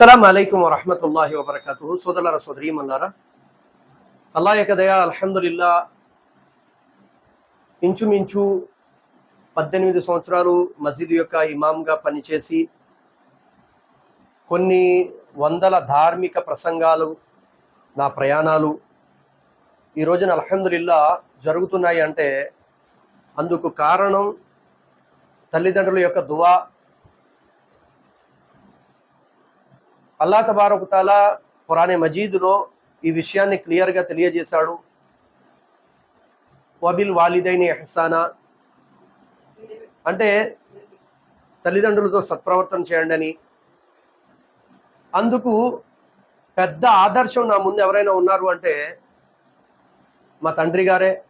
అస్సలం అయికం వరహమతుల్లాహి వబర్కతు సోదరుల సోదరీమన్నారా అల్లా యొక్క దయా అల్హమ్దుల్లా ఇంచుమించు పద్దెనిమిది సంవత్సరాలు మస్జిద్ యొక్క ఇమామ్గా పనిచేసి కొన్ని వందల ధార్మిక ప్రసంగాలు నా ప్రయాణాలు ఈ రోజున అల్హమ్దుల్లా జరుగుతున్నాయి అంటే అందుకు కారణం తల్లిదండ్రుల యొక్క దువా అల్లా తబారకుతాలా పురాణే మజీదులో ఈ విషయాన్ని క్లియర్గా తెలియజేశాడు. వబిల్ వాలిదైన ఎహసానా. అంటే తల్లిదండ్రులతో సత్ప్రవర్తన చేయండి అని. అందుకు పెద్ద ఆదర్శం నా ముందు ఎవరైనా ఉన్నారు అంటే మా తండ్రి గారే.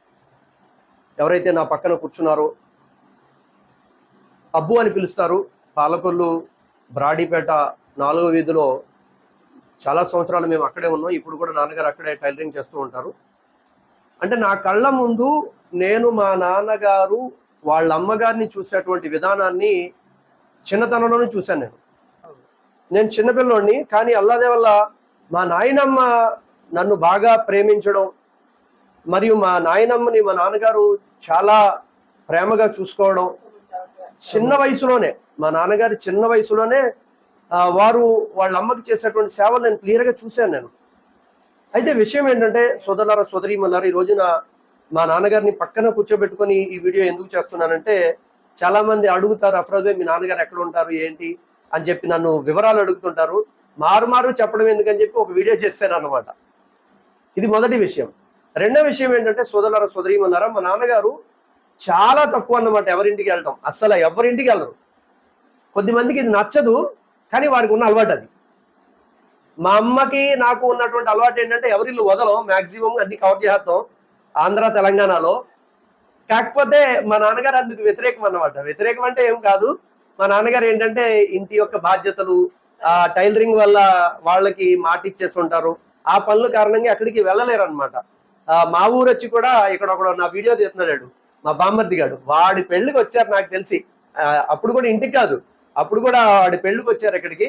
ఎవరైతే నా పక్కన కూర్చున్నారో అబ్బు అని పిలుస్తారు. పాలకొల్లు బ్రాడీపేట నాలుగో వీధిలో చాలా సంవత్సరాలు మేము అక్కడే ఉన్నాం. ఇప్పుడు కూడా నాన్నగారు అక్కడే టైలరింగ్ చేస్తూ ఉంటారు. అంటే నా కళ్ళ ముందు నేను మా నాన్నగారు వాళ్ళ అమ్మగారిని చూసేటువంటి విధానాన్ని చిన్నతనంలోనే చూశాను నేను. నేను చిన్నపిల్లోడిని కానీ అల్లాదే వల్ల మా నాయనమ్మ నన్ను బాగా ప్రేమించడం మరియు మా నాయనమ్మని మా నాన్నగారు చాలా ప్రేమగా చూసుకోవడం చిన్న వయసులోనే మా నాన్నగారి చిన్న వయసులోనే వారు వాళ్ళ అమ్మకి చేసేటువంటి సేవలు నేను క్లియర్గా చూశాను నేను. అయితే విషయం ఏంటంటే సోదరులారా సోదరీమన్నారా ఈ రోజున మా నాన్నగారిని పక్కన కూర్చోబెట్టుకొని ఈ వీడియో ఎందుకు చేస్తున్నానంటే చాలామంది అడుగుతారు అఫ్రోజ్ మీ నాన్నగారు ఎక్కడ ఉంటారు ఏంటి? అని చెప్పి నన్ను వివరాలు అడుగుతుంటారు. మారు మారు చెప్పడం ఎందుకని చెప్పి ఒక వీడియో చేశాను అన్నమాట ఇది మొదటి విషయం. రెండో విషయం ఏంటంటే సోదరులారా సోదరీమన్నారా మా నాన్నగారు చాలా తక్కువ అన్నమాట ఎవరింటికి వెళ్ళటం. అస్సలు ఎవరింటికి వెళ్ళరు. కొద్దిమందికి ఇది నచ్చదు కానీ వారికి ఉన్న అలవాటు అది. మా అమ్మకి నాకు ఉన్నటువంటి అలవాటు ఏంటంటే ఎవరిల్లు వదలం మాక్సిమం అన్ని కవర్ చేస్తాం ఆంధ్ర తెలంగాణలో. కాకపోతే మా నాన్నగారు అందుకు వ్యతిరేకం అన్నమాట. వ్యతిరేకం అంటే ఏం కాదు. మా నాన్నగారు ఏంటంటే ఇంటి యొక్క బాధ్యతలు ఆ టైలరింగ్ వల్ల వాళ్ళకి మాట ఇచ్చేస్తుంటారు ఉంటారు. ఆ పనుల కారణంగా అక్కడికి వెళ్ళలేరు అనమాట మా ఊరు వచ్చి కూడా ఇక్కడ ఒకడు నా వీడియో తీస్తున్నాడు. మా బామ్మర్ది గాడు. వాడి పెళ్ళికి వచ్చారు నాకు తెలిసి. అప్పుడు కూడా ఇంటికి కాదు. అప్పుడు కూడా వాడి పెళ్ళికి వచ్చారు ఇక్కడికి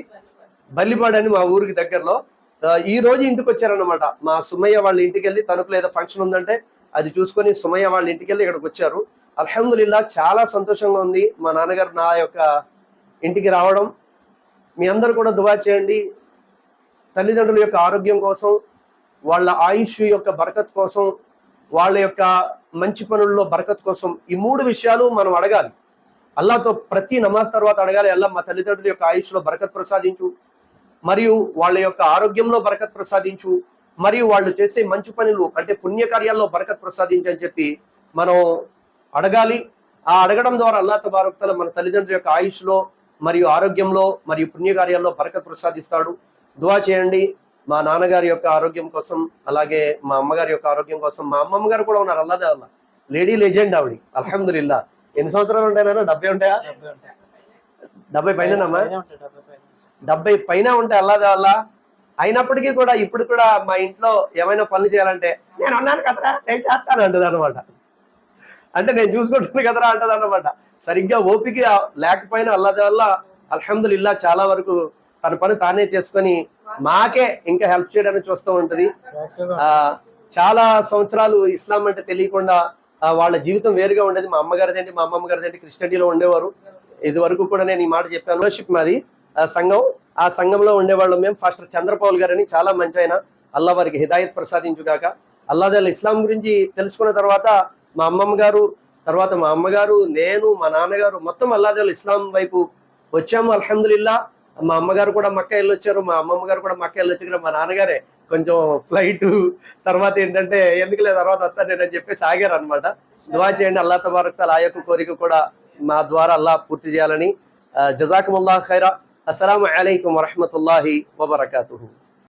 బల్లిపాడు అని మా ఊరికి దగ్గరలో. ఈ రోజు ఇంటికి వచ్చారనమాట మా సుమయ్య వాళ్ళ ఇంటికి వెళ్ళి తణుకులో ఏదో ఫంక్షన్ ఉందంటే అది చూసుకొని సుమయ్య వాళ్ళ ఇంటికి వెళ్ళి ఇక్కడికి వచ్చారు. అల్హమ్దుల్లా చాలా సంతోషంగా ఉంది. మా నాన్నగారు నా యొక్క ఇంటికి రావడం. మీ అందరు కూడా దువా చేయండి. తల్లిదండ్రుల యొక్క ఆరోగ్యం కోసం వాళ్ళ ఆయుష్ యొక్క బరకత్ కోసం వాళ్ళ యొక్క మంచి పనుల్లో బరకత్ కోసం ఈ మూడు విషయాలు మనం అడగాలి. అల్లాతో ప్రతి నమాజ్ తర్వాత అడగాలి అల్లా మా తల్లిదండ్రుల యొక్క ఆయుష్లో బరకత్ ప్రసాదించు మరియు వాళ్ళ యొక్క ఆరోగ్యంలో బరకత్ ప్రసాదించు మరియు వాళ్ళు చేసే మంచి పనులు అంటే పుణ్యకార్యాల్లో బరకత్ ప్రసాదించు అని చెప్పి మనం అడగాలి. ఆ అడగడం ద్వారా అల్లా తబారక్తల మన తల్లిదండ్రుల యొక్క ఆయుష్లో మరియు ఆరోగ్యంలో మరియు పుణ్యకార్యాల్లో బరకత్ ప్రసాదిస్తాడు. దువా చేయండి. మా నాన్నగారి యొక్క ఆరోగ్యం కోసం అలాగే మా అమ్మగారి యొక్క ఆరోగ్యం కోసం మా అమ్మమ్మ గారు కూడా ఉన్నారు. అల్లాదే అల్లా. లేడీ లెజెండ్ ఆవిడ. అల్హమ్దుల్లా ఎన్ని సంవత్సరాలు ఉంటాయన్నా డెబ్బై ఉంటాయా? డెబ్బై పైనమ్మా డెబ్బై పైన ఉంటే అల్లాదే అల్లా అయినప్పటికీ కూడా ఇప్పుడు కూడా మా ఇంట్లో ఏమైనా పనులు చేయాలంటే నేను అన్నాను కదరా నేను చేస్తాను అంటది అనమాట అంటే నేను చూసుకుంటాను కదరా అంటది అనమాట సరిగ్గా ఓపిక లేకపోయినా అల్లాదే వల్ల అల్హమ్దుల్లా చాలా వరకు తన పని తానే చేసుకొని మాకే ఇంకా హెల్ప్ చేయడానికి చూస్తూ ఉంటది. ఆ చాలా సంవత్సరాలు ఇస్లాం అంటే తెలియకుండా వాళ్ళ జీవితం వేరుగా ఉండేది. మా అమ్మగారిదేంటి మా అమ్మమ్మ గారిదేంటి క్రిస్టియనిటీలో ఉండేవారు. ఇది వరకు కూడా నేను ఈ మాట చెప్పాను. షిప్ మాది ఆ సంఘం. ఆ సంఘంలో ఉండేవాళ్ళం మేము. ఫాస్టర్ చంద్రపౌల్ గారని చాలా మంచి ఆయన. అల్లా వారికి హిదాయత్ ప్రసాదించుగాక. అల్లాదల్ ఇస్లాం గురించి తెలుసుకున్న తర్వాత మా అమ్మమ్మ గారు తర్వాత మా అమ్మగారు నేను మా నాన్నగారు మొత్తం అల్లాదల్ ఇస్లాం వైపు వచ్చాము. అల్హమ్దుల్లా మా అమ్మగారు కూడా మక్క వెళ్ళొచ్చారు మా అమ్మమ్మ గారు కూడా మక్క వెళ్ళొచ్చు మా నాన్నగారే. కొంచెం ఫ్లైట్ తర్వాత ఏంటంటే ఎందుకులే తర్వాత వస్తా నేనని అని చెప్పేసి ఆగారు అనమాట దువా చేయండి అల్లా తబారక్ ఆ యొక్క కోరిక కూడా మా ద్వారా అల్లా పూర్తి చేయాలని. జజాకుముల్లా ఖైరా. అస్సలం అయికం వరహమతుల్లాహి వబర్కూ